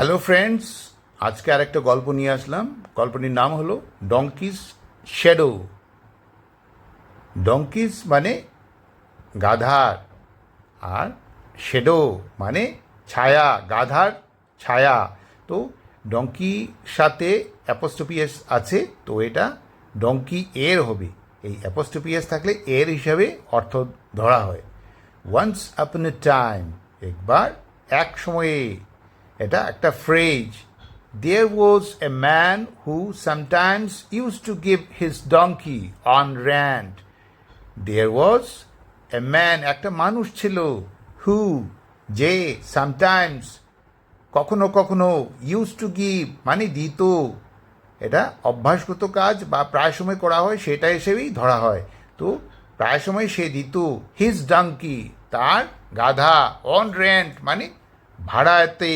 Hello friends আজকে আর একটা গল্প নিয়ে আসলাম। গল্পটির নাম হলো ডঙ্কিস শ্যাডো ডঙ্কিস মানে গাধার আর শ্যাডো মানে ছায়া, গাধার ছায়া। তো ডঙ্কির সাথে অ্যাপোস্টোপিএস আছে, তো এটা ডঙ্কি এর হবে। এই অ্যাপোস্টোপিএস থাকলে এর হিসাবে অর্থ ধরা হয়। ওয়ান্স আপন এ টাইম একবার এক সময়ে এটা একটা phrase there was a man who sometimes use to give his donkey on rent there was a man একটা মানুষ ছিল হু যে সামটাইমস কখনো কখনো ইউজ টু গিভ মানে দিত। এটা অভ্যাসগত কাজ বা প্রায় সময় করা হয়, সেটা হিসেবেই ধরা হয়। তো প্রায় সময় সে দিত হিজ ডাঙ্কি তার গাধা অন রেন্ট মানে ভাড়াতে।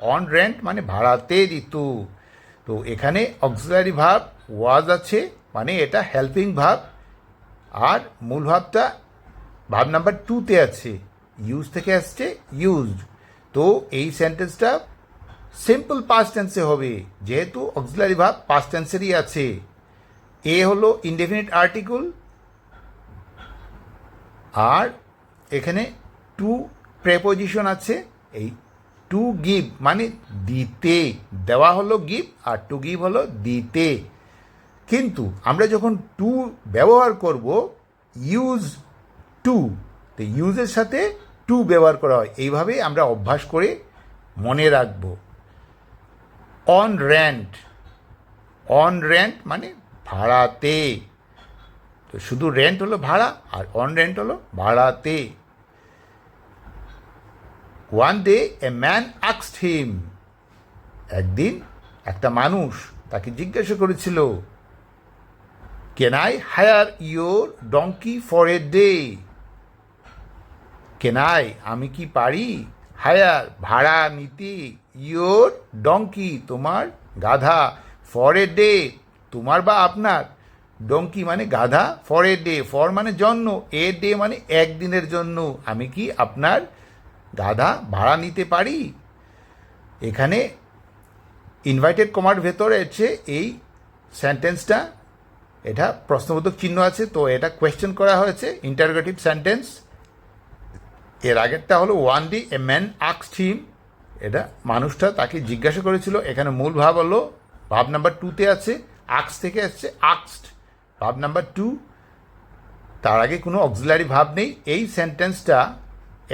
অন রেন্ট মানে ভাড়াতে দিত। তো এখানে অক্সিলারি ভাব ওয়াজ আছে মানে এটা হেল্পিং ভাব। আর মূল ভাবটা, ভাব নাম্বার টুতে আছে ইউজ থেকে আসছে ইউজড তো এই সেন্টেন্সটা সিম্পল পাস্ট টেন্সে হবে, যেহেতু অক্সিলারি ভাব পাস্ট টেন্সেরই আছে। এ হলো ইনডেফিনিট আর্টিকেল আর এখানে টু প্রেপোজিশন আছে, এই টু গিভ মানে দিতে। দেওয়া হলো গিভ আর টু গিভ হলো দিতে। কিন্তু আমরা যখন টু ব্যবহার করব ইউজ টু তো ইউজের সাথে টু ব্যবহার করা হয়। এইভাবে আমরা অভ্যাস করে মনে রাখব। অন রেন্ট অন রেন্ট মানে ভাড়াতে। তো শুধু রেন্ট হলো ভাড়া আর অন রেন্ট হলো ভাড়াতে। ওয়ান ডে এ ম্যান আক্সড হিম একদিন একটা মানুষ তাকে জিজ্ঞাসা করেছিল can I hire your donkey for a day কেনাই আমি কি পারি হায়ার ভাড়া নিতে ইয়োর ডঙ্কি তোমার গাধা ফর এ ডে তোমার বা আপনার ডঙ্কি মানে গাধা ফর এ ডে ফর মানে জন্য এ ডে মানে একদিনের জন্য, আমি কি আপনার গাধা ভাড়া নিতে পারি? এখানে ইনভাইটেড কমার ভেতরে আছে এই সেন্টেন্সটা এটা প্রশ্নবোধক চিহ্ন আছে, তো এটা কোয়েশ্চেন করা হয়েছে ইন্টারোগেটিভ সেন্টেন্স এর আগেরটা হলো ওয়ান ডি এ ম্যান আক্সড হিম এটা মানুষটা তাকে জিজ্ঞাসা করেছিল, এখানে মূল ভাব হলো, ভাব নাম্বার টুতে আছে আক্স থেকে আসছে আক্সড ভাব নাম্বার টু তার আগে কোনো অক্সিলারি ভাব নেই, এই সেন্টেন্সটা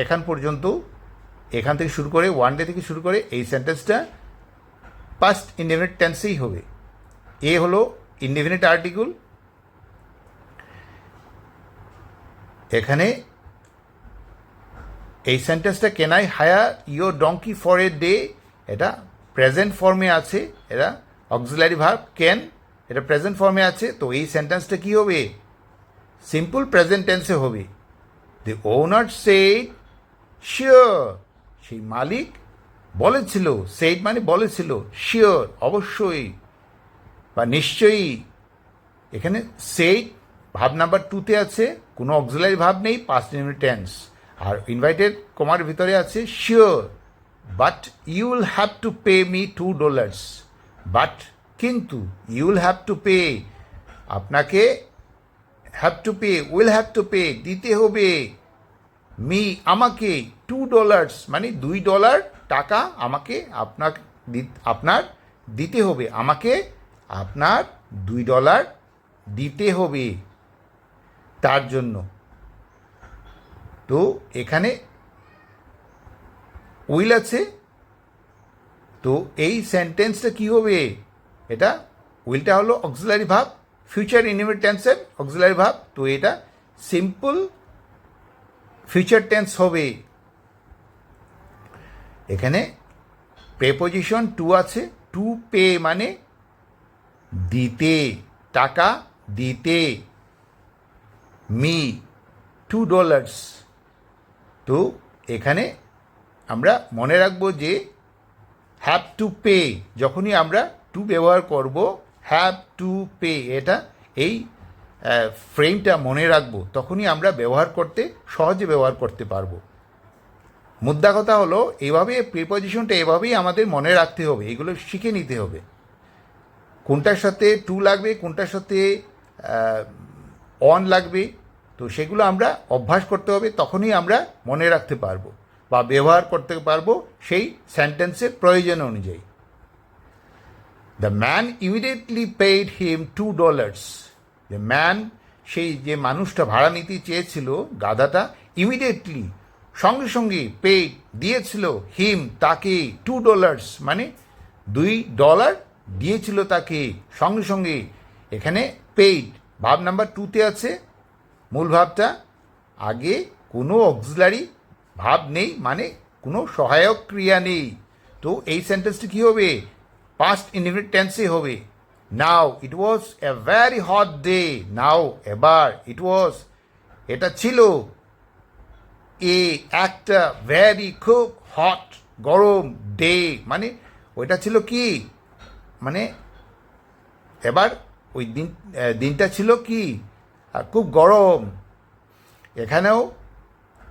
এখান পর্যন্ত, এখান থেকে শুরু করে ওয়ান ডে থেকে শুরু করে এই সেন্টেন্সটা পাস্ট ইনডেফিনিট টেন্সেই হবে। এ হলো ইনডেফিনিট আর্টিকেল এখানে এই সেন্টেন্সটা can I hire your donkey for a day এটা প্রেজেন্ট ফর্মে আছে, এটা অক্সিলারি ভার্ব ক্যান এটা প্রেজেন্ট ফর্মে আছে, তো এই সেন্টেন্সটা কি হবে? সিম্পল প্রেজেন্ট টেন্সে হবে। দি ওনার সেইড শিওর সেই মালিক বলেছিল সেইড মানে বলেছিল শিওর অবশ্যই। বা নিশ্চয়ই। এখানে সেইড ভাব নাম্বার টুতে আছে, কোনো অক্সিলারি ভাব নেই মিনিট টেন্স আর ইনভাইটেড কমার ভিতরে আছে sure but you will have to pay me two dollars but কিন্তু you will have to pay আপনাকে have to pay will have to pay দিতে হবে। মি, আমাকে টু ডলার্স মানে দুই ডলার টাকা আমাকে আপনার আপনার দিতে হবে। আমাকে আপনার দুই ডলার দিতে হবে তার জন্য। তো এখানে উইল আছে। তো এই সেন্টেন্সটা কি হবে? এটা উইলটা হলো অক্সিলারি ভাব। ফিউচার ইনিমিট টেন্সের অক্সিলারি ভাব। তো এটা সিম্পল ফিউচার টেন্স হবে। এখানে প্রেপোজিশন টু আছে। টু পে মানে দিতে, টাকা দিতে। মি টু ডলার্স তো এখানে আমরা মনে রাখব যে হ্যাভ টু পে যখনই আমরা টু ব্যবহার করব হ্যাভ টু পে এটা এই ফ্রেমটা মনে রাখব, তখনই আমরা ব্যবহার করতে সহজে ব্যবহার করতে পারব। মুদ্রা কথা হলো, এভাবে প্রিপজিশনটা এভাবেই আমাদের মনে রাখতে হবে, এগুলো শিখে নিতে হবে। কোনটার সাথে টু লাগবে, কোনটার সাথে অন লাগবে, তো সেগুলো আমরা অভ্যাস করতে হবে, তখনই আমরা মনে রাখতে পারব বা ব্যবহার করতে পারব সেই সেন্টেন্সের প্রয়োজন অনুযায়ী। The man immediately paid him two dollars the man সেই যে মানুষটা ভাড়া নিতে চেয়েছিল, গাধাটা ইমিডিয়েটলি সঙ্গে সঙ্গে পেইড দিয়েছিল হিম তাকে টু ডলার্স মানে দুই ডলার দিয়েছিল তাকে সঙ্গে সঙ্গে। এখানে পেইড ভাব নাম্বার টুতে আছে। মূল ভাবটা, আগে কোনো অক্সিলারি ভাব নেই মানে কোনো সহায়ক ক্রিয়া নেই। তো এই সেন্টেন্সটি কী হবে? পাস্ট ইনডিফিনিট টেন্সে হবে। Now it was a very hot day now এবার ইট ওয়াজ এটা ছিল এ একটা ভ্যারি খুব হট গরম ডে মানে ওইটা ছিল কি? মানে এবার ওই দিন দিনটা ছিল কি? খুব গরম। এখানেও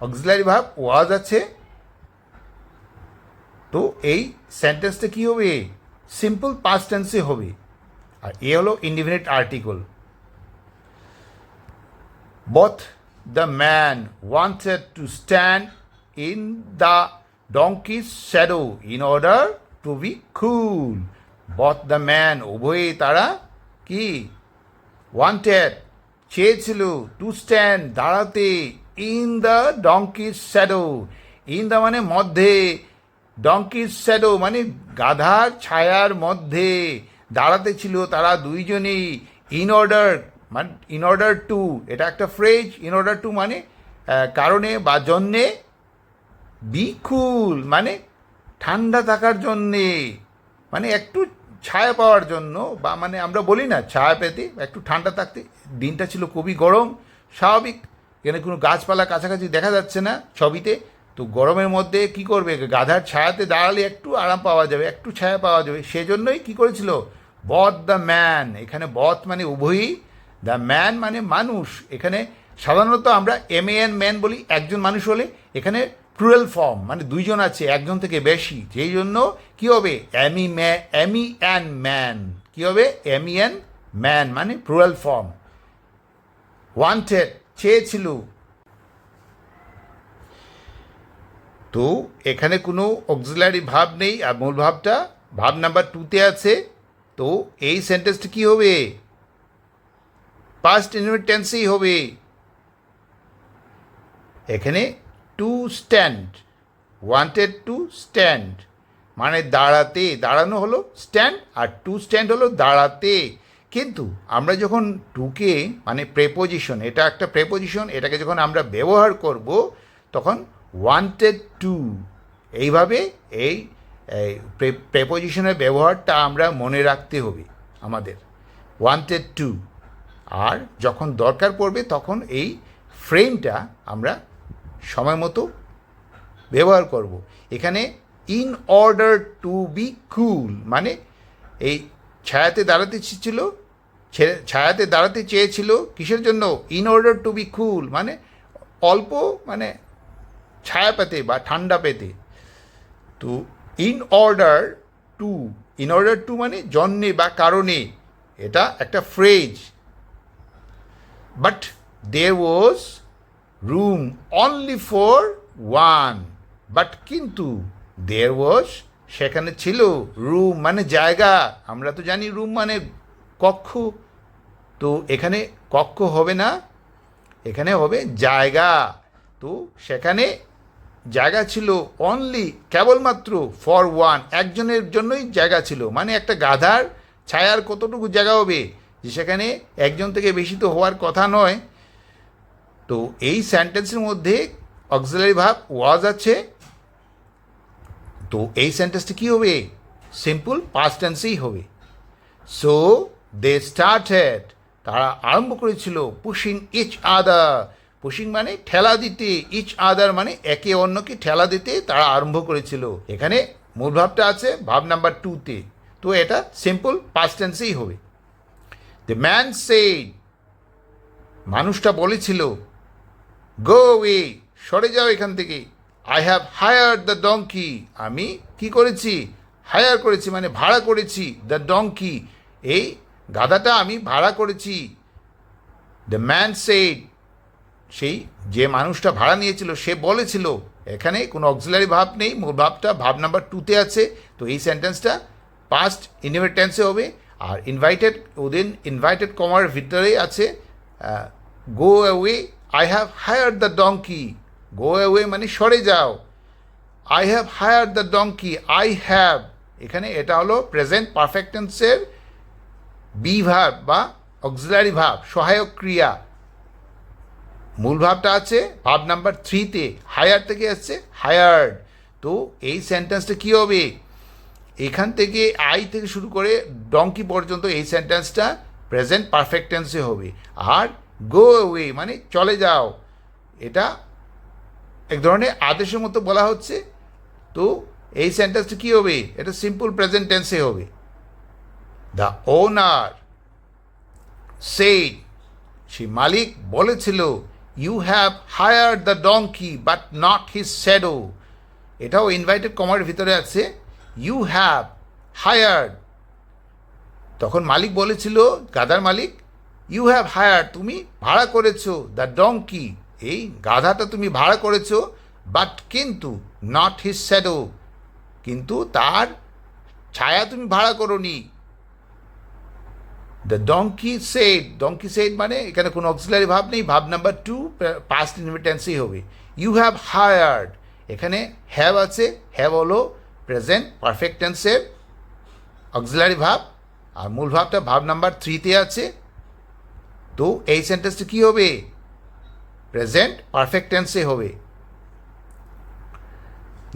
অক্সিলারি ভাব, ওয়াজ আছে। তো এই সেন্টেন্সটা কি হবে? সিম্পল পাস্ট টেন্সে হবে। আর এ হলো indefinite article both the man wanted to stand in the donkey's shadow in order to be cool. Both the man উভয়ে তারা কি? ওয়ান্টেড চেয়েছিল টু স্ট্যান্ড দাঁড়াতে ইন দ্য ডঙ্কির শ্যাডো ইন দ্য মানে মধ্যে ডঙ্কির শ্যাডো মানে গাধার ছায়ার মধ্যে। দাঁড়াতে ছিল তারা দুইজনেই ইন অর্ডার মানে ইন অর্ডার টু এটা একটা ফ্রেজ ইন অর্ডার টু মানে কারণে বা জন্যে বি কুল মানে ঠান্ডা থাকার জন্যে মানে একটু ছায়া পাওয়ার জন্য, বা মানে আমরা বলি না ছায়া পেতে, একটু ঠান্ডা থাকতে, দিনটা ছিল খুবই গরম, স্বাভাবিক, এখানে কোনো গাছপালা কাছাকাছি দেখা যাচ্ছে না ছবিতে, তো গরমের মধ্যে কি করবে, গাধার ছায়াতে দাঁড়ালে একটু আরাম পাওয়া যাবে, একটু ছায়া পাওয়া যাবে, সেজন্যই কি করেছিল বথ দ্য ম্যান, এখানে বথ মানে উভয়ই, দ্য ম্যান মানে মানুষ। এখানে সাধারণত আমরা এম এন ম্যান বলি, একজন মানুষ হলে এখানে প্লুরাল ফর্ম মানে দুইজন আছে, একজন থেকে বেশি। যেই জন্য কি হবে? অ্যামি ম্যা অ্যামি অ্যান ম্যান। কি হবে? অ্যামি অ্যান ম্যান মানে প্লুরাল ফর্ম ওয়ান্টেড চেয়েছিল। তো এখানে কোনো অক্সিলারি ভাব নেই, আর মূল ভাবটা, ভাব নাম্বার টুতে আছে। তো এই সেন্টেন্সটা কি হবে? পাস্ট ইনভিট টেন্সেই হবে। এখানে to stand wanted to stand মানে দাঁড়াতে। দাঁড়ানো হলো স্ট্যান্ড আর টু স্ট্যান্ড হলো দাঁড়াতে। কিন্তু আমরা যখন টুকে মানে প্রেপোজিশন এটা একটা প্রেপোজিশন এটাকে যখন আমরা ব্যবহার করব, তখন ওয়ান্টেড টু এইভাবে এই প্রেপোজিশনের ব্যবহারটা আমরা মনে রাখতে হবে আমাদের। ওয়ান্টেড টু আর যখন দরকার পড়বে তখন এই ফ্রেমটা আমরা সময় মতো ব্যবহার করব। এখানে in order to be cool মানে এই ছায়াতে দাঁড়াতে ছিল ছায়াতে দাঁড়াতে চেয়েছিল কিসের জন্য? In order to be cool মানে অল্প মানে ছায়া পেতে বা ঠান্ডা পেতে। তো in order to in order to মানে জন্যে বা কারণে, এটা একটা phrase but there was room only for one but কিন্তু there was, সেখানে ছিল রুম মানে জায়গা। আমরা তো জানি রুম মানে কক্ষ। তো এখানে কক্ষ হবে না, এখানে হবে জায়গা। তো সেখানে জায়গা ছিল অনলি কেবলমাত্র ফর ওয়ান একজনের জন্যই জায়গা ছিল। মানে একটা গাধার ছায়ার কতটুকু জায়গা হবে, যে সেখানে একজন থেকে বেশি তো হওয়ার কথা নয়। তো এই সেন্টেন্সের মধ্যে অক্সিলারি ভাব ওয়াজ আছে। তো এই সেন্টেন্সটা কী হবে? সিম্পল পাস্ট টেন্সেই হবে। সো দে স্টার্ট স্টার্টেড তারা আরম্ভ করেছিল পুশিং ইচ আদার পুশিং মানে ঠেলা দিতে ইচ আদার মানে একে অন্যকে ঠেলা দিতে তারা আরম্ভ করেছিল। এখানে মূল ভাবটা আছে, ভাব নাম্বার টুতে তো। এটা সিম্পল পাস্ট টেন্সেই হবে। দ্য ম্যান সেইড মানুষটা বলেছিল গো ওয়ে সরে যাও এখান থেকে। I have hire the donkey আমি কি করেছি? হায়ার করেছি মানে ভাড়া করেছি দ্য ডঙ্কি এই গাধাটা আমি ভাড়া করেছি। দ্য ম্যান সেইড সেই যে মানুষটা ভাড়া নিয়েছিল, সে বলেছিল, এখানে কোনো অক্সিলারি ভাব নেই, মূল ভাবটা ভাব নাম্বার টুতে আছে, তো এই সেন্টেন্সটা পাস্ট ইনভাইট টেন্সে হবে, আর ইনভাইটেড ওদিন ইনভাইটেড কমার ভিতরেই আছে go away I have hire the donkey go away মানে সরে যাও I have hire the donkey I have এখানে এটা হলো প্রেজেন্ট পারফেক্টেন্সের বি ভাব বা অক্সিলারি ভাব, সহায়ক ক্রিয়া মূল ভাবটা আছে, ভাব নাম্বার থ্রিতে হায়ার থেকে আসছে হায়ার্ড তো এই সেন্টেন্সটা কী হবে? এখান থেকে আই থেকে শুরু করে ডঙ্কি পর্যন্ত এই সেন্টেন্সটা প্রেজেন্ট পারফেক্ট টেন্সে হবে। আর গো ওয়ে মানে চলে যাও। এটা এক ধরনের আদেশের মতো বলা হচ্ছে। তো এই সেন্টেন্সটা কী হবে? এটা সিম্পল প্রেজেন্ট টেন্সে হবে। দ্য ওনার সেইড সেই মালিক বলেছিল you have hire the donkey but not his shadow এটাও ইনভাইটেড কমার ভিতরে আছে। ইউ হ্যাভ হায়ার্ড তখন মালিক বলেছিল, গাধার মালিক ইউ হ্যাভ হায়ার তুমি ভাড়া করেছ দ্য ডঙ্কি এই গাধাটা তুমি ভাড়া করেছ বাট কিন্তু নট হিজ শ্যাডো কিন্তু তার ছায়া তুমি ভাড়া করোনি। The donkey said donkey said মানে এখানে কোনো অক্সিলারি ভাব নেই, ভাব নাম্বার টু পাস্ট ইনভিটেন্সই হবে। ইউ হ্যাভ হায়ার্ড এখানে হ্যাভ আছে হ্যাভ হলো প্রেজেন্ট পারফেক্ট টেন্সের অক্সিলারি ভাব। আর মূল ভাবটা ভাব নাম্বার থ্রিতে আছে। তো এই সেন্টেন্সটা কী হবে? প্রেজেন্ট পারফেক্ট টেন্সে হবে।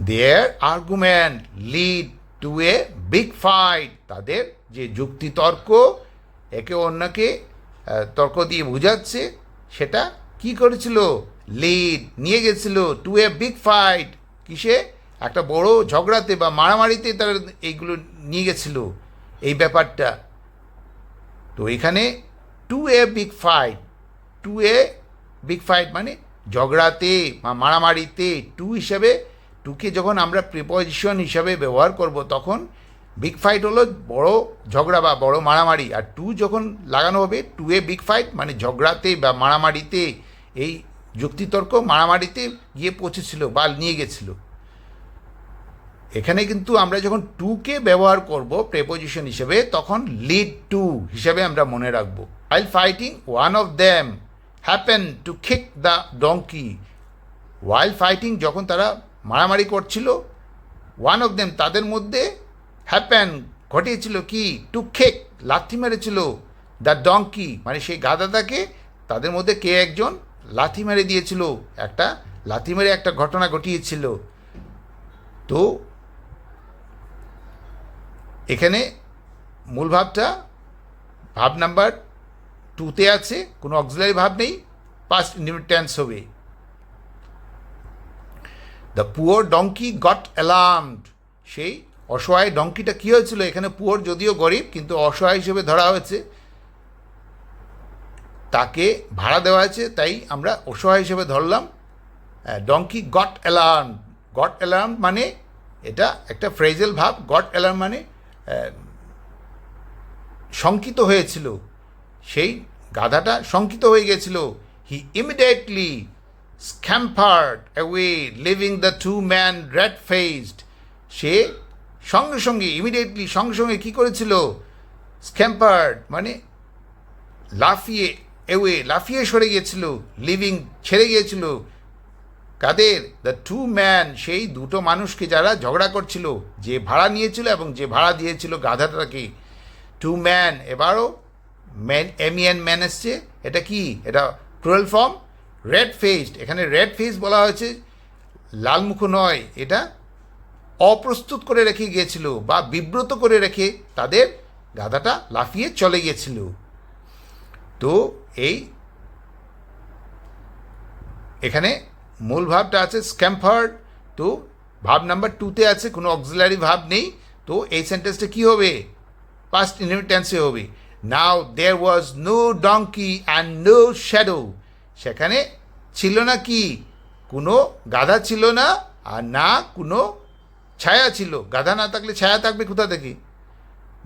Their argument lead to a big fight তাদের যে যুক্তিতর্ক একে অন্যকে তর্ক দিয়ে বোঝাচ্ছে, সেটা কি করেছিল? লিড নিয়ে গেছিল টু এ বিগ ফাইট কিসে? একটা বড় ঝগড়াতে বা মারামারিতে তারা এইগুলো নিয়ে গেছিল, এই ব্যাপারটা। তো এখানে to a big fight to a big fight মানে ঝগড়াতে বা মারামারিতে টু হিসাবে টুকে যখন আমরা প্রিপোজিশন হিসাবে ব্যবহার করব, তখন বিগ ফাইট হলো বড় ঝগড়া বা বড় মারামারি। আর টু যখন লাগানো হবে টু এ বিগ ফাইট মানে ঝগড়াতে বা মারামারিতে এই যুক্তিতর্ক মারামারিতে গিয়ে পৌঁছেছিল বা নিয়ে গেছিল। এখানে কিন্তু আমরা যখন টুকে ব্যবহার করব প্রেপোজিশন হিসেবে, তখন লিড টু হিসেবে আমরা মনে রাখব। While fighting one of them happen to kick the donkey while fighting যখন তারা মারামারি করছিল ওয়ান অফ দেম তাদের মধ্যে হ্যাপেন ঘটিয়েছিল কি? টু খেক লাথি মেরেছিল দ্য ডঙ্কি মানে সেই গাদাটাকে তাদের মধ্যে কে একজন? লাথি মেরে দিয়েছিল, একটা লাথি মেরে একটা ঘটনা ঘটিয়েছিল। তো এখানে মূল ভাবটা, ভাব নাম্বার টুতে আছে, কোনো অক্সিলারি ভাব নেই পাস্ট টেন্স হবে। The poor donkey got alarmed সেই অসহায় ডঙ্কিটা কী হয়েছিল? এখানে পুয়ার যদিও গরিব, কিন্তু অসহায় হিসেবে ধরা হয়েছে। তাকে ভাড়া দেওয়া হয়েছে, তাই আমরা অসহায় হিসেবে ধরলাম। Donkey got alarm. Got alarm মানে এটা একটা ফ্রেজেল ভাব। গট অ্যালার্ম মানে শঙ্কিত হয়েছিল। সেই গাধাটা শঙ্কিত হয়ে গেছিল। He immediately scampered away leaving the two man red faced সে সঙ্গে সঙ্গে ইমিডিয়েটলি সঙ্গে সঙ্গে কী করেছিল? স্ক্যাম্পার্ড মানে লাফিয়ে, এওয়ে, লাফিয়ে সরে গিয়েছিল লিভিং ছেড়ে গিয়েছিল। কাদের? দ্য টু ম্যান সেই দুটো মানুষকে যারা ঝগড়া করছিল, যে ভাড়া নিয়েছিল এবং যে ভাড়া দিয়েছিল গাধাটাকে। টু ম্যান এবারও ম্যান এমিয়ান ম্যান এসছে। এটা কি? এটা টুয়েলভ ফর্ম রেড ফেসড এখানে রেড ফেস বলা হয়েছে লাল মুখ নয়, এটা অপ্রস্তুত করে রেখে গিয়েছিল বা বিব্রত করে রেখে তাদের গাধাটা লাফিয়ে চলে গিয়েছিল। তো এই এখানে মূল ভাবটা আছে স্ক্যাম্পার্ড। তো ভাব নাম্বার টুতে আছে, কোনো অক্সিলারি ভাব নেই। তো এই সেন্টেন্সটা কী হবে? পাস্ট ইনভিটেন্সে হবে। Now there was no donkey and no shadow সেখানে ছিল না কি? কোনো গাধা ছিল না, আর না কোনো ছায়া ছিল, গাধা না থাকলে ছায়া থাকবে কোথা থেকে?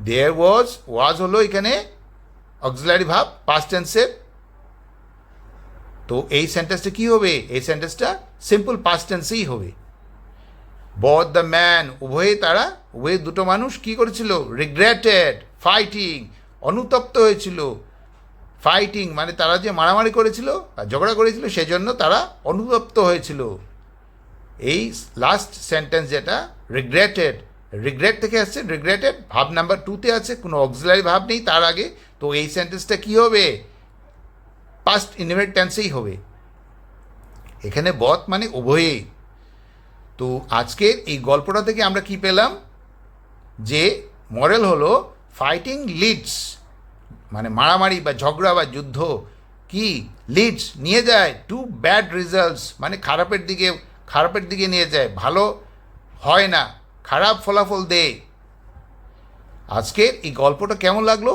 দেয়ার ওয়াজ ওয়াজ হলো এখানে অক্সিলারি ভাব পাস্ট টেন্সের তো এই সেন্টেন্সটা কি হবে? এই সেন্টেন্সটা সিম্পল পাস্ট টেন্সেই হবে। বথ দ্য ম্যান উভয়ে তারা, উভয়ে দুটো মানুষ কি করেছিল? রিগ্রেটেড ফাইটিং অনুতপ্ত হয়েছিল। ফাইটিং মানে তারা যে মারামারি করেছিল বা ঝগড়া করেছিল, সেজন্য তারা অনুতপ্ত হয়েছিল। এই লাস্ট সেন্টেন্স যেটা রিগ্রেটেড রিগ্রেট থেকে আসছে রিগ্রেটেড ভাব নাম্বার টুতে আছে, কোনো অক্সিলারি ভাব নেই তার আগে, তো এই সেন্টেন্সটা কি হবে? পাস্ট ইনভেট টেন্সেই হবে। এখানে বথ মানে উভয়েই। তো আজকের এই গল্পটা থেকে আমরা কি পেলাম? যে মডেল হলো ফাইটিং লিডস মানে মারামারি বা ঝগড়া বা যুদ্ধ, কি? লিডস নিয়ে যায় টু ব্যাড রেজাল্টস মানে খারাপের দিকে খারাপের দিকে নিয়ে যায়, ভালো হয় না, খারাপ ফলাফল দেয় আজকের এই গল্পটা কেমন লাগল?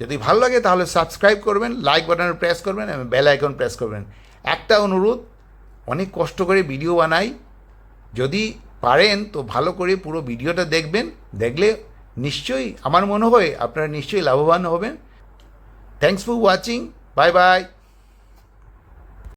যদি ভালো লাগে তাহলে সাবস্ক্রাইব করবেন লাইক বাটনে প্রেস করবেন এবং বেল আইকন প্রেস করবেন। একটা অনুরোধ, অনেক কষ্ট করে ভিডিও বানাই। যদি পারেন তো ভালো করে পুরো ভিডিওটা দেখবেন, দেখলে নিশ্চয়ই আমার মনে হয় আপনারা নিশ্চয়ই লাভবান হবেন। Thanks for watching bye bye